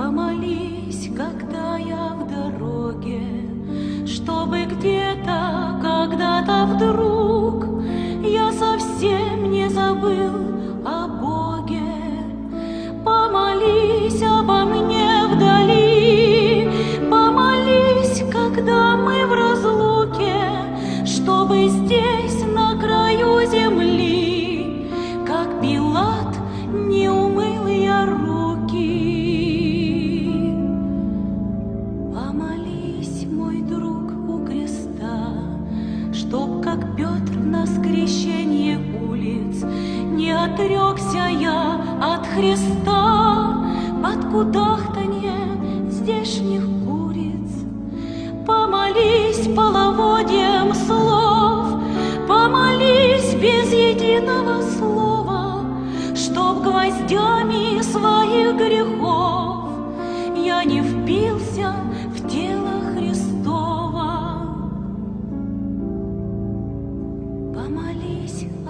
Помолись, когда я в дороге, Чтобы где-то, когда-то вдруг Чтоб, как Петр на скрещении улиц, Не отрекся я от Христа Под кудахтанье здешних куриц. Помолись половодьем слов, Помолись без единого слова, Чтоб гвоздями своих грехов Я не впился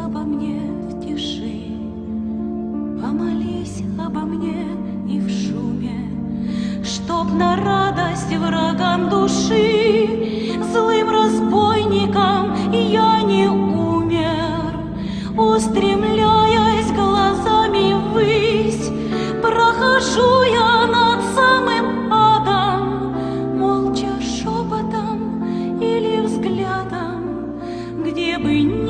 обо мне в тиши, Помолись обо мне и в шуме, Чтоб на радость врагам души, Злым разбойникам я не умер, Устремляясь глазами ввысь, Прохожу я над самым адом, Молча шепотом или взглядом, Где бы ни